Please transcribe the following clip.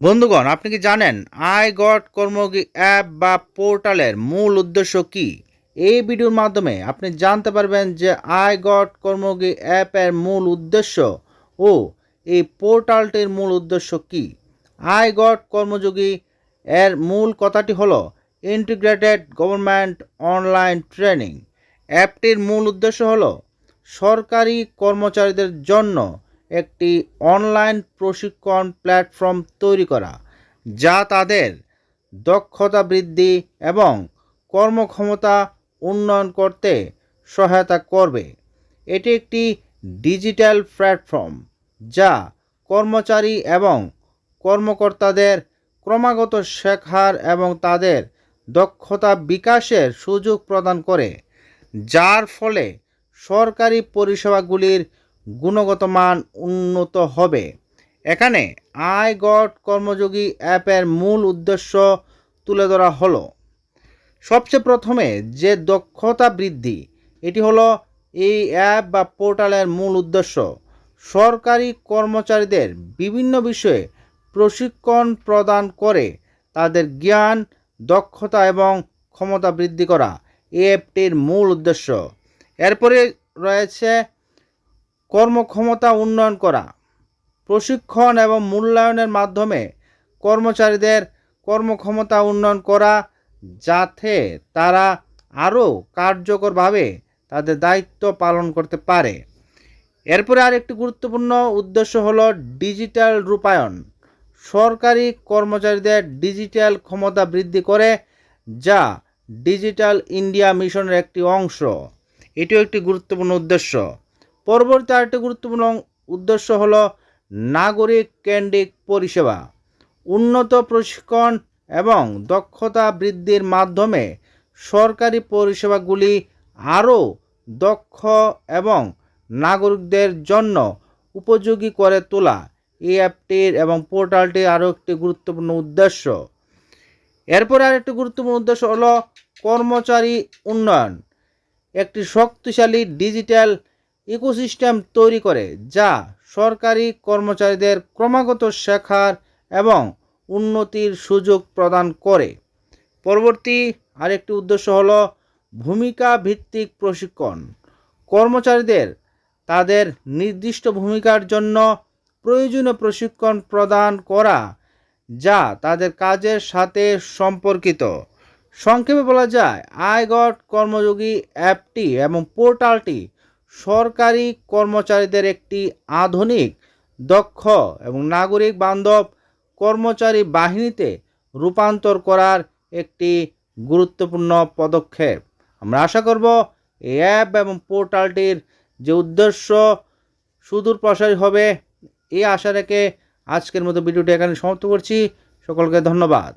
বন্ধুগণ, আপনি কি জানেন আই গট কর্মযোগী অ্যাপ বা পোর্টালের মূল উদ্দেশ্য কি? এই ভিডিওর মাধ্যমে আপনি জানতে পারবেন যে আই গট কর্মযোগী অ্যাপের মূল উদ্দেশ্য ও এই পোর্টালটির মূল উদ্দেশ্য কি? আই গট কর্মযোগী এর মূল কথাটি হলো ইন্টিগ্রেটেড গভর্নমেন্ট অনলাইন ট্রেনিং। অ্যাপটির মূল উদ্দেশ্য হল সরকারি কর্মচারীদের জন্য একটি অনলাইন প্রশিক্ষণ প্ল্যাটফর্ম তৈরি করা, যা তাদের দক্ষতা বৃদ্ধি এবং কর্মক্ষমতা উন্নয়ন করতে সহায়তা করবে। এটি একটি ডিজিটাল প্ল্যাটফর্ম, যা কর্মচারী এবং কর্মকর্তাদের ক্রমাগত শেখার এবং তাদের দক্ষতা বিকাশের সুযোগ প্রদান করে, যার ফলে সরকারি পরিষেবাগুলির গুণগত মান উন্নত হবে। এখানে আই গট কর্মযোগী অ্যাপের মূল উদ্দেশ্য তুলে ধরা হলো। সবচেয়ে প্রথমে যে দক্ষতা বৃদ্ধি, এটি হলো এই অ্যাপ বা পোর্টালের মূল উদ্দেশ্য। সরকারি কর্মচারীদের বিভিন্ন বিষয়ে প্রশিক্ষণ প্রদান করে তাদের জ্ঞান, দক্ষতা এবং ক্ষমতা বৃদ্ধি করা এই অ্যাপটির মূল উদ্দেশ্য। এরপরে রয়েছে কর্মক্ষমতা উন্নয়ন করা। প্রশিক্ষণ এবং মূল্যায়নের মাধ্যমে কর্মচারীদের কর্মক্ষমতা উন্নয়ন করা যাতে তারা আরও কার্যকরভাবে তাদের দায়িত্ব পালন করতে পারে। এরপরে আরেকটি গুরুত্বপূর্ণ উদ্দেশ্য হলো ডিজিটাল রূপায়ণ। সরকারি কর্মচারীদের ডিজিটাল ক্ষমতা বৃদ্ধি করে, যা ডিজিটাল ইন্ডিয়া মিশনের একটি অংশ। এটিও একটি গুরুত্বপূর্ণ উদ্দেশ্য। পরবর্তী আরেকটি গুরুত্বপূর্ণ উদ্দেশ্য হল নাগরিক কেন্দ্রিক পরিষেবা। উন্নত প্রশিক্ষণ এবং দক্ষতা বৃদ্ধির মাধ্যমে সরকারি পরিষেবাগুলি আরও দক্ষ এবং নাগরিকদের জন্য উপযোগী করে তোলা। এই অ্যাপটির এবং পোর্টালটির আরও একটি গুরুত্বপূর্ণ উদ্দেশ্য। এরপরে আরেকটি গুরুত্বপূর্ণ উদ্দেশ্য হলো কর্মচারী উন্নয়ন। একটি শক্তিশালী ডিজিটাল ইকোসিস্টেম তৈরি করে, যা সরকারি কর্মচারীদের ক্রমাগত শেখার এবং উন্নতির সুযোগ প্রদান করে। পরবর্তী আরেকটি উদ্দেশ্য হলো ভূমিকা ভিত্তিক প্রশিক্ষণ। কর্মচারীদের তাদের নির্দিষ্ট ভূমিকার জন্য প্রয়োজনীয় প্রশিক্ষণ প্রদান করা, যা তাদের কাজের সাথে সম্পর্কিত। সংক্ষেপে বলা যায় আই গট কর্মযোগী অ্যাপটি এবং পোর্টালটি সরকারি কর্মচারীদের একটি আধুনিক, দক্ষ এবং নাগরিক বান্ধব কর্মচারী বাহিনীতে রূপান্তর করার একটি গুরুত্বপূর্ণ পদক্ষেপ। আমরা আশা করব এই অ্যাপ এবং পোর্টালটির যে উদ্দেশ্য সুদূর প্রসারী হবে, এই আশা রেখে আজকের মতো ভিডিওটি এখানে সমাপ্ত করছি। সকলকে ধন্যবাদ।